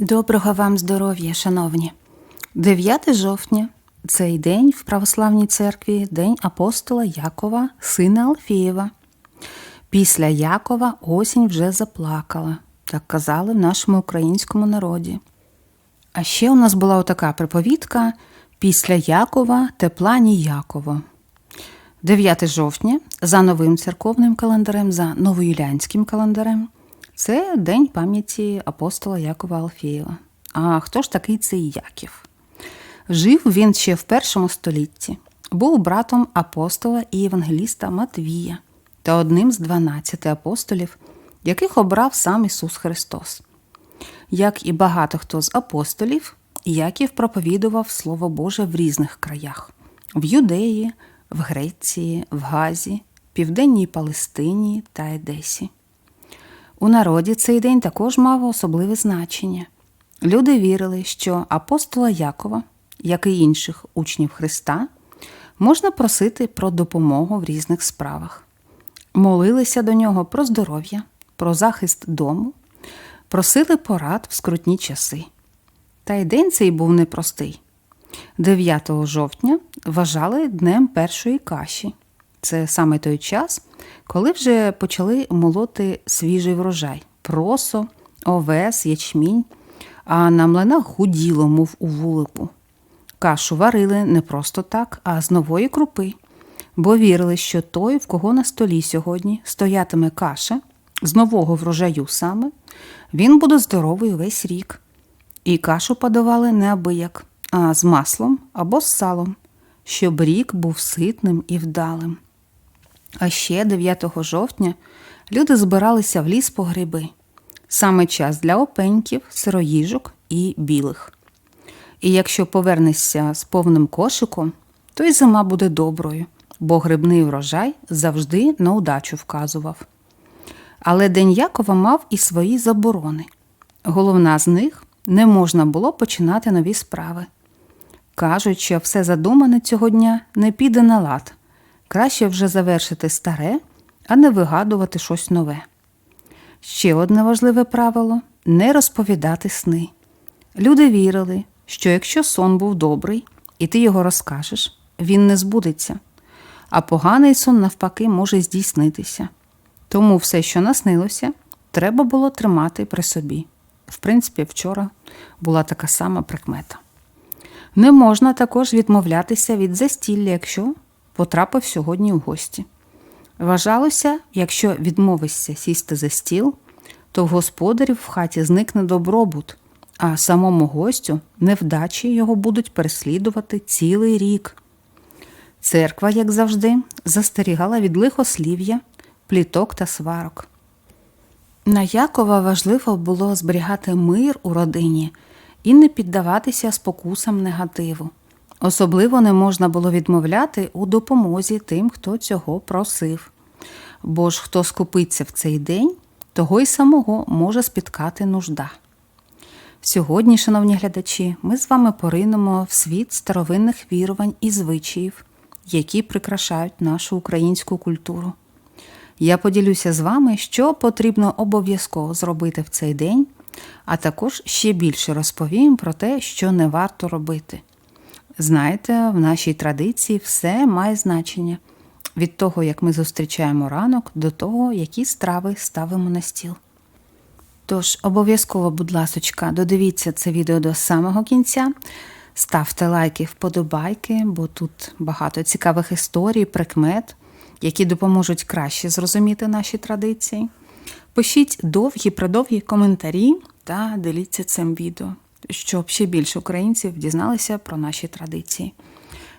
Доброго вам здоров'я, шановні. 9 жовтня цей день в Православній церкві День апостола Якова, сина Алфієва. Після Якова осінь вже заплакала, так казали в нашому українському народі. А ще у нас була отака приповідка після Якова тепла ніяково. 9 жовтня за новим церковним календарем, за новоюлянським календарем. Це день пам'яті апостола Якова Алфієва. А хто ж такий цей Яків? Жив він ще в першому столітті, був братом апостола і євангеліста Матвія та одним з 12 апостолів, яких обрав сам Ісус Христос. Як і багато хто з апостолів, Яків проповідував Слово Боже в різних краях в Юдеї, в Греції, в Газі, Південній Палестині та Едесі. У народі цей день також мав особливе значення. Люди вірили, що апостола Якова, як і інших учнів Христа, можна просити про допомогу в різних справах. Молилися до нього про здоров'я, про захист дому, просили порад в скрутні часи. Та й день цей був непростий. 9 жовтня вважали днем першої каші. Це саме той час, коли вже почали молоти свіжий врожай просо, овес, ячмінь, а на млинах гуділо, мов у вулику. Кашу варили не просто так, а з нової крупи, бо вірили, що той, в кого на столі сьогодні стоятиме каша з нового врожаю саме, він буде здоровий весь рік. І кашу подавали неабияк, а з маслом або з салом, щоб рік був ситним і вдалим. А ще 9 жовтня люди збиралися в ліс по гриби. Саме час для опеньків, сироїжок і білих. І якщо повернешся з повним кошиком, то й зима буде доброю, бо грибний врожай завжди на удачу вказував. Але День Якова мав і свої заборони. Головна з них не можна було починати нові справи. Кажуть, що все задумане цього дня не піде на лад. Краще вже завершити старе, а не вигадувати щось нове. Ще одне важливе правило не розповідати сни. Люди вірили, що якщо сон був добрий, і ти його розкажеш, він не збудеться, а поганий сон, навпаки, може здійснитися. Тому все, що наснилося, треба було тримати при собі. В принципі, вчора була така сама прикмета. Не можна також відмовлятися від застілля, якщо потрапив сьогодні у гості. Вважалося, якщо відмовишся сісти за стіл, то в господарів в хаті зникне добробут, а самому гостю невдачі його будуть переслідувати цілий рік. Церква, як завжди, застерігала від лихослів'я, пліток та сварок. На Якова важливо було зберігати мир у родині і не піддаватися спокусам негативу. Особливо не можна було відмовляти у допомозі тим, хто цього просив. Бо ж хто скупиться в цей день, того й самого може спіткати нужда. Сьогодні, шановні глядачі, ми з вами поринемо в світ старовинних вірувань і звичаїв, які прикрашають нашу українську культуру. Я поділюся з вами, що потрібно обов'язково зробити в цей день, а також ще більше розповім про те, що не варто робити. Знаєте, в нашій традиції все має значення від того, як ми зустрічаємо ранок, до того, які страви ставимо на стіл. Тож, обов'язково, будь ласочка, додивіться це відео до самого кінця. Ставте лайки, вподобайки, бо тут багато цікавих історій, прикмет, які допоможуть краще зрозуміти наші традиції. Пишіть довгі, продовгі коментарі та діліться цим відео щоб ще більше українців дізналися про наші традиції.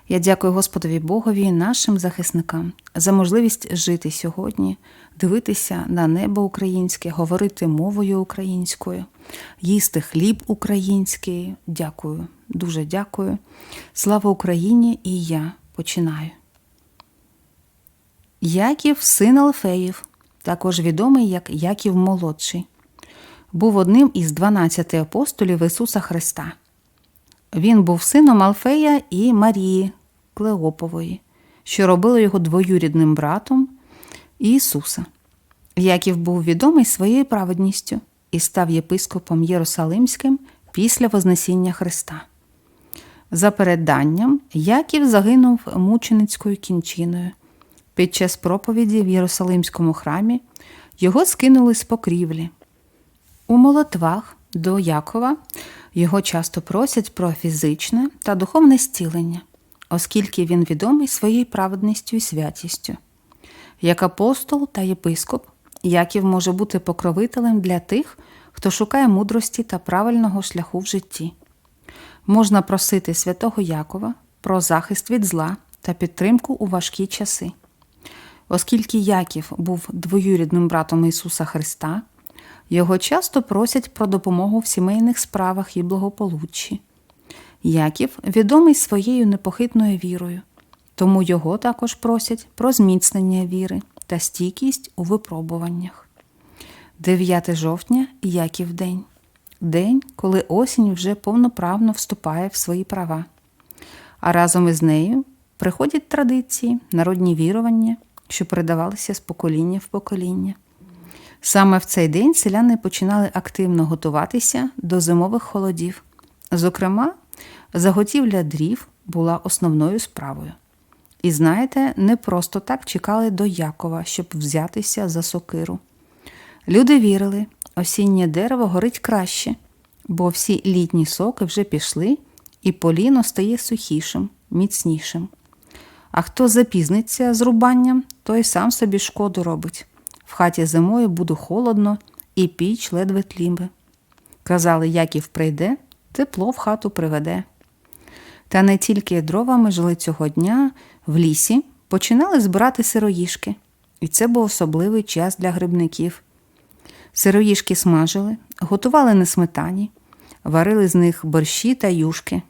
Я дякую Господові Богові, нашим захисникам за можливість жити сьогодні, дивитися на небо українське, говорити мовою українською, їсти хліб український. Дякую, дуже дякую. Слава Україні! І я починаю. Яків, син Алфеїв, також відомий як Яків Молодший був одним із 12 апостолів Ісуса Христа. Він був сином Алфея і Марії Клеопової, що робило його двоюрідним братом Ісуса. Яків був відомий своєю праведністю і став єпископом Єрусалимським після Вознесіння Христа. За переданням, Яків загинув мученицькою кінчиною. Під час проповіді в Єрусалимському храмі його скинули з покрівлі. У молитвах до Якова його часто просять про фізичне та духовне стілення, оскільки він відомий своєю праведністю і святістю. Як апостол та єпископ, Яків може бути покровителем для тих, хто шукає мудрості та правильного шляху в житті. Можна просити святого Якова про захист від зла та підтримку у важкі часи. Оскільки Яків був двоюрідним братом Ісуса Христа, його часто просять про допомогу в сімейних справах і благополуччі. Яків відомий своєю непохитною вірою, тому його також просять про зміцнення віри та стійкість у випробуваннях. 9 жовтня Яків день. День, коли осінь вже повноправно вступає в свої права. А разом із нею приходять традиції, народні вірування, що передавалися з покоління в покоління. Саме в цей день селяни починали активно готуватися до зимових холодів. Зокрема, заготівля дрів була основною справою. І знаєте, не просто так чекали до Якова, щоб взятися за сокиру. Люди вірили, осіннє дерево горить краще, бо всі літні соки вже пішли, і поліно стає сухішим, міцнішим. А хто запізниться з рубанням, той сам собі шкоду робить. В хаті зимою буде холодно, і піч ледве тлімби. Казали, Яків прийде, тепло в хату приведе. Та не тільки дровами жили цього дня в лісі, починали збирати сироїшки, і це був особливий час для грибників. Сироїшки смажили, готували на сметані, варили з них борщі та юшки.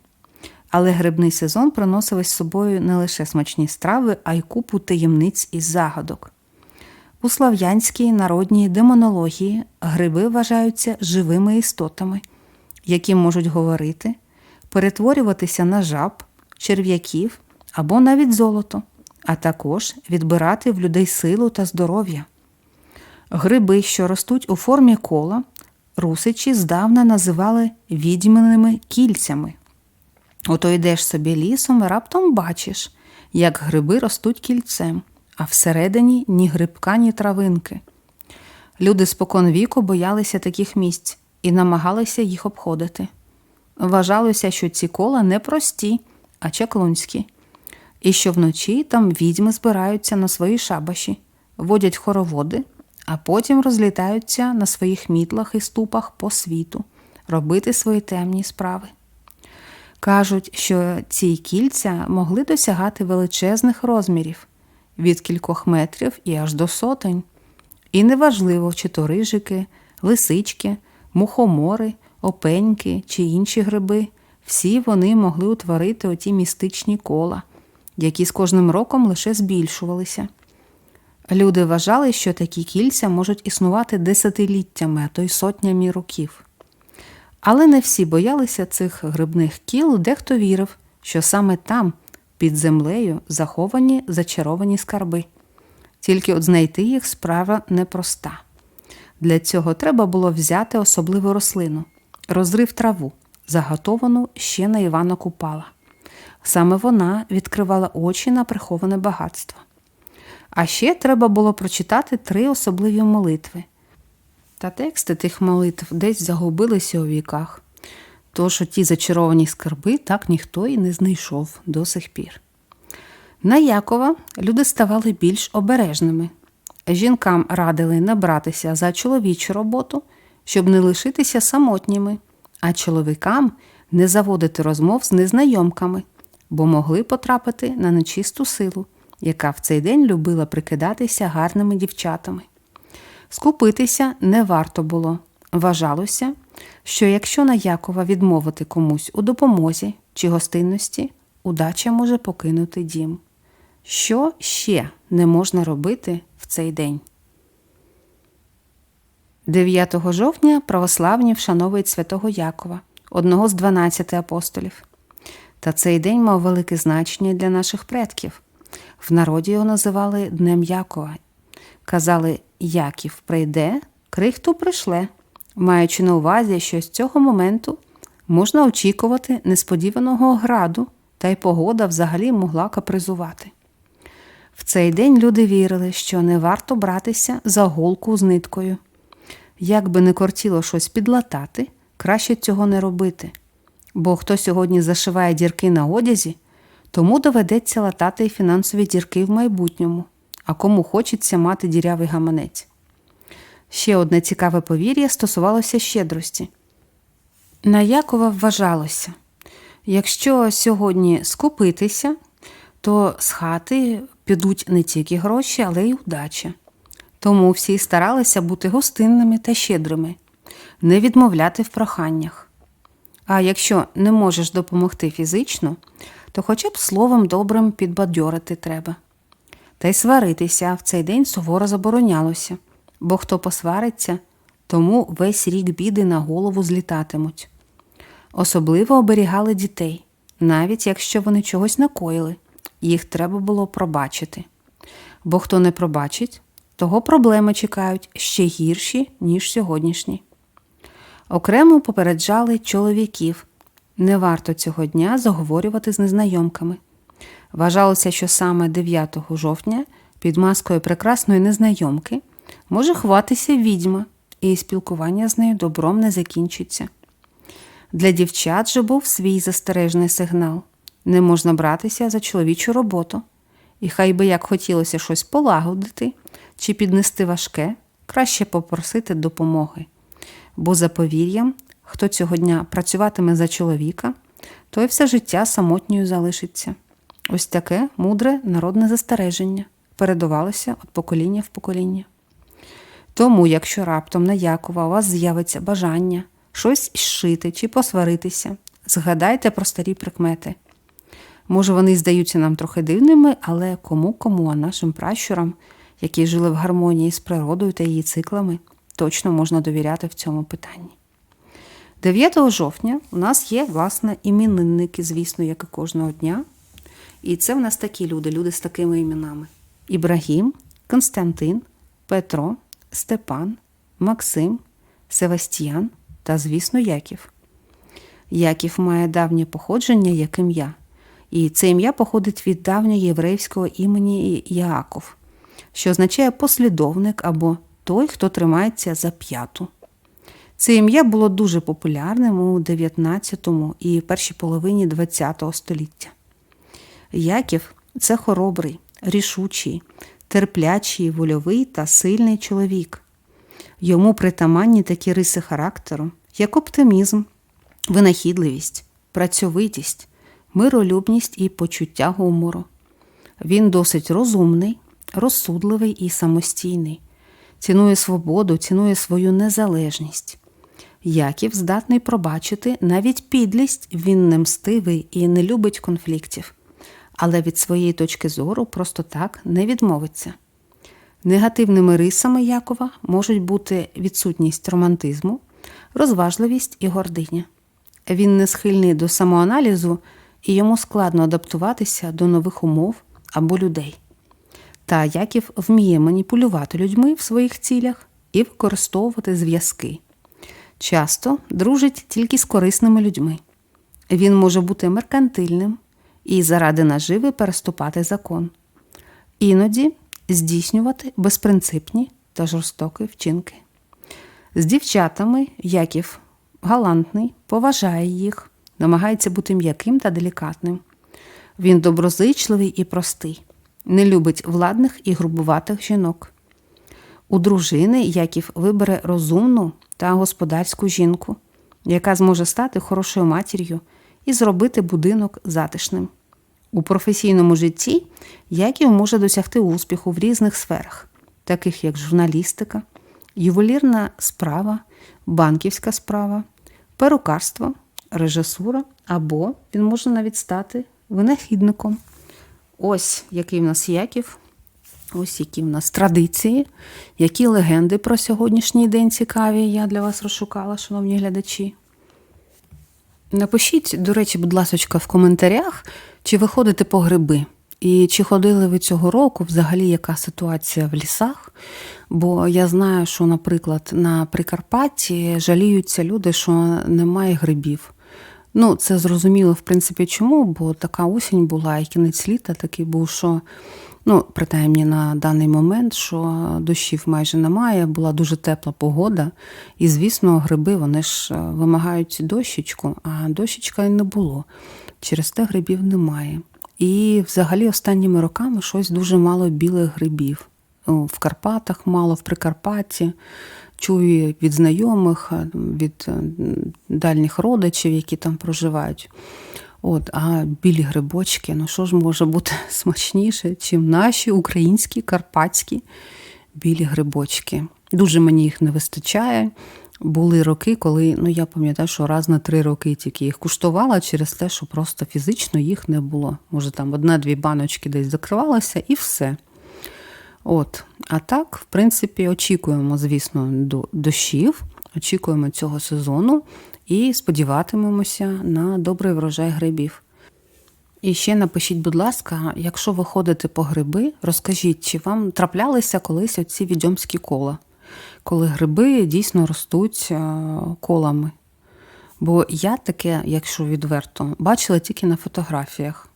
Але грибний сезон приносив із собою не лише смачні страви, а й купу таємниць і загадок. У слав'янській народній демонології гриби вважаються живими істотами, які можуть говорити, перетворюватися на жаб, черв'яків або навіть золото, а також відбирати в людей силу та здоров'я. Гриби, що ростуть у формі кола, русичі здавна називали відьминими кільцями. Ото йдеш собі лісом раптом бачиш, як гриби ростуть кільцем, а всередині ні грибка, ні травинки. Люди спокон віку боялися таких місць і намагалися їх обходити. Вважалося, що ці кола не прості, а чаклунські, і що вночі там відьми збираються на свої шабаші, водять хороводи, а потім розлітаються на своїх мітлах і ступах по світу, робити свої темні справи. Кажуть, що ці кільця могли досягати величезних розмірів від кількох метрів і аж до сотень. І неважливо, чи то рижики, лисички, мухомори, опеньки чи інші гриби, всі вони могли утворити оті містичні кола, які з кожним роком лише збільшувалися. Люди вважали, що такі кільця можуть існувати десятиліттями, а то й сотнями років. Але не всі боялися цих грибних кіл, дехто вірив, що саме там, під землею, заховані зачаровані скарби. Тільки от знайти їх справа непроста. Для цього треба було взяти особливу рослину, розрив траву, заготовану ще на Івана Купала. Саме вона відкривала очі на приховане багатство. А ще треба було прочитати три особливі молитви. Та тексти тих молитв десь загубилися у віках, тож ті зачаровані скарби так ніхто і не знайшов до сих пір. На Якова люди ставали більш обережними. Жінкам радили не братися за чоловічу роботу, щоб не лишитися самотніми, а чоловікам не заводити розмов з незнайомками, бо могли потрапити на нечисту силу, яка в цей день любила прикидатися гарними дівчатами. Скупитися не варто було. Вважалося, що якщо на Якова відмовити комусь у допомозі чи гостинності, удача може покинути дім. Що ще не можна робити в цей день? 9 жовтня православні вшановують святого Якова, одного з 12 апостолів. Та цей день мав велике значення для наших предків. В народі його називали Днем Якова. Казали, Яків прийде, крихту пришле, маючи на увазі, що з цього моменту можна очікувати несподіваного граду, та й погода взагалі могла капризувати. В цей день люди вірили, що не варто братися за голку з ниткою. Як би не кортіло щось підлатати, краще цього не робити. Бо хто сьогодні зашиває дірки на одязі, тому доведеться латати й фінансові дірки в майбутньому, а кому хочеться мати дірявий гаманець. Ще одне цікаве повір'я стосувалося щедрості. На Якова вважалося, якщо сьогодні скупитися, то з хати підуть не тільки гроші, але й удача. Тому всі старалися бути гостинними та щедрими, не відмовляти в проханнях. А якщо не можеш допомогти фізично, то хоча б словом добрим підбадьорити треба. Та й сваритися в цей день суворо заборонялося, бо хто посвариться, тому весь рік біди на голову злітатимуть. Особливо оберігали дітей, навіть якщо вони чогось накоїли, їх треба було пробачити. Бо хто не пробачить, того проблеми чекають ще гірші, ніж сьогоднішні. Окремо попереджали чоловіків не варто цього дня заговорювати з незнайомками. Вважалося, що саме 9 жовтня під маскою прекрасної незнайомки може ховатися відьма, і спілкування з нею добром не закінчиться. Для дівчат же був свій застережний сигнал не можна братися за чоловічу роботу, і хай би як хотілося щось полагодити чи піднести важке, краще попросити допомоги. Бо за повір'ям, хто цього дня працюватиме за чоловіка, той все життя самотньою залишиться. Ось таке мудре народне застереження передавалося від покоління в покоління. Тому, якщо раптом на Якова у вас з'явиться бажання щось зшити чи посваритися, згадайте про старі прикмети. Може, вони здаються нам трохи дивними, але кому кому, а нашим пращурам, які жили в гармонії з природою та її циклами, точно можна довіряти в цьому питанні. 9 жовтня у нас є, власне, іменинники, звісно, як і кожного дня. І це в нас такі люди, люди з такими іменами: Ібрагім, Константин, Петро, Степан, Максим, Севастіян та, звісно, Яків. Яків має давнє походження як ім'я. І це ім'я походить від давнього єврейського імені Яаков, що означає послідовник або той, хто тримається за п'яту. Це ім'я було дуже популярним у 19 і першій половині ХХ століття. Яків це хоробрий, рішучий, терплячий, вольовий та сильний чоловік. Йому притаманні такі риси характеру, як оптимізм, винахідливість, працьовитість, миролюбність і почуття гумору. Він досить розумний, розсудливий і самостійний, цінує свободу, цінує свою незалежність. Яків здатний пробачити навіть підлість, він не мстивий і не любить конфліктів, але від своєї точки зору просто так не відмовиться. Негативними рисами Якова можуть бути відсутність романтизму, розважливість і гординя. Він не схильний до самоаналізу і йому складно адаптуватися до нових умов або людей. Та Яків вміє маніпулювати людьми в своїх цілях і використовувати зв'язки. Часто дружить тільки з корисними людьми. Він може бути меркантильним і заради наживи переступати закон, іноді здійснювати безпринципні та жорстокі вчинки. З дівчатами Яків галантний, поважає їх, намагається бути м'яким та делікатним. Він доброзичливий і простий, не любить владних і грубуватих жінок. У дружини Яків вибере розумну та господарську жінку, яка зможе стати хорошою матір'ю і зробити будинок затишним. У професійному житті Яків може досягти успіху в різних сферах, таких як журналістика, ювелірна справа, банківська справа, перукарство, режисура, або він може навіть стати винахідником. Ось який в нас Яків, ось які в нас традиції, які легенди про сьогоднішній день цікаві я для вас розшукала, шановні глядачі. Напишіть, до речі, будь ласка, в коментарях, чи ви ходите по гриби, і чи ходили ви цього року, взагалі, яка ситуація в лісах. Бо я знаю, що, наприклад, на Прикарпатті жаліються люди, що немає грибів. Ну, це зрозуміло, в принципі, чому, бо така осінь була, і кінець літа такий був, що ну, принаймні на даний момент, що дощів майже немає, була дуже тепла погода. І, звісно, гриби вони ж е, вимагають дощечку, а дощечка і не було. Через те грибів немає. І взагалі останніми роками щось дуже мало білих грибів. В Карпатах мало, в Прикарпатті. Чую від знайомих, е, від дальніх родичів, які там проживають. От, а білі грибочки, ну що ж може бути смачніше, чим наші українські карпатські білі грибочки. Дуже мені їх не вистачає. Були роки, коли ну я пам'ятаю, що раз на три роки тільки їх куштувала через те, що просто фізично їх не було. Може, там одна-дві баночки десь закривалася і все. От, а так, в принципі, очікуємо, звісно, до дощів, очікуємо цього сезону і сподіватимемося на добрий врожай грибів. І ще напишіть, будь ласка, якщо ви ходите по гриби, розкажіть, чи вам траплялися колись оці відьомські кола, коли гриби дійсно ростуть е, колами. Бо я таке, якщо відверто, бачила тільки на фотографіях.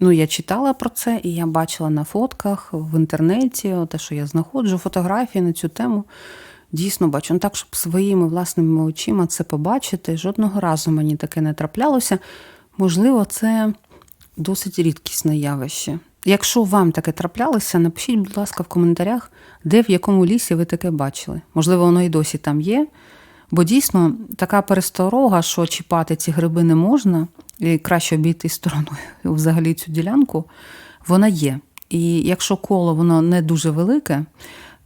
Ну, я читала про це, і я бачила на фотках в інтернеті, те, що я знаходжу, фотографії на цю тему. Дійсно бачу. Ну, так, щоб своїми власними очима це побачити. Жодного разу мені таке не траплялося. Можливо, це досить рідкісне явище. Якщо вам таке траплялося, напишіть, будь ласка, в коментарях, де в якому лісі ви таке бачили. Можливо, воно і досі там є. Бо дійсно така пересторога, що чіпати ці гриби не можна, і краще обійти стороною взагалі цю ділянку, вона є. І якщо коло воно не дуже велике,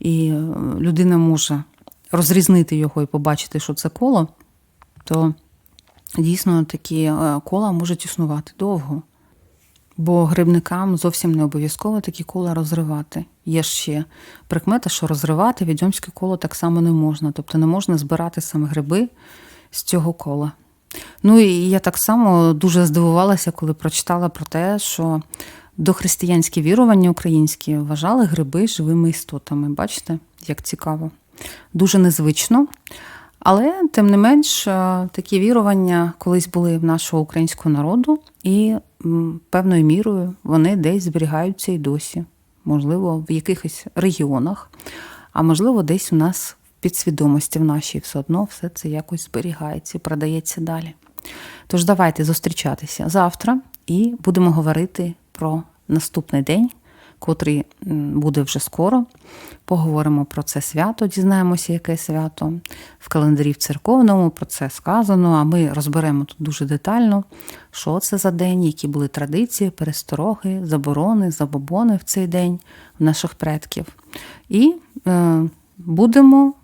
і е, людина може розрізнити його і побачити, що це коло, то дійсно такі е, кола можуть існувати довго. Бо грибникам зовсім не обов'язково такі кола розривати. Є ще прикмета, що розривати відьомське коло так само не можна, тобто не можна збирати саме гриби з цього кола. Ну і я так само дуже здивувалася, коли прочитала про те, що дохристиянські вірування українські вважали гриби живими істотами. Бачите, як цікаво. Дуже незвично. Але, тим не менш, е, такі вірування колись були в нашого українського народу, і певною мірою вони десь зберігаються і досі. Можливо, в якихось регіонах, а можливо, десь у нас в підсвідомості в нашій все одно все це якось зберігається і продається далі. Тож давайте зустрічатися завтра і будемо говорити про наступний день, котрий буде вже скоро. Поговоримо про це свято, дізнаємося, яке свято. В календарі в церковному про це сказано, а ми розберемо тут дуже детально, що це за день, які були традиції, перестороги, заборони, забобони в цей день в наших предків. І е, будемо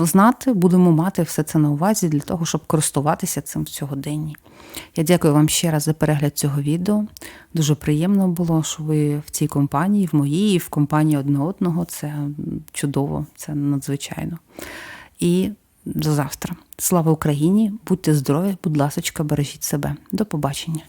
знати, будемо мати все це на увазі для того, щоб користуватися цим в сьогоденні. Я дякую вам ще раз за перегляд цього відео. Дуже приємно було, що ви в цій компанії, в моїй, в компанії одне одного. Це чудово, це надзвичайно. І до завтра. Слава Україні! Будьте здорові, будь ласочка, бережіть себе. До побачення.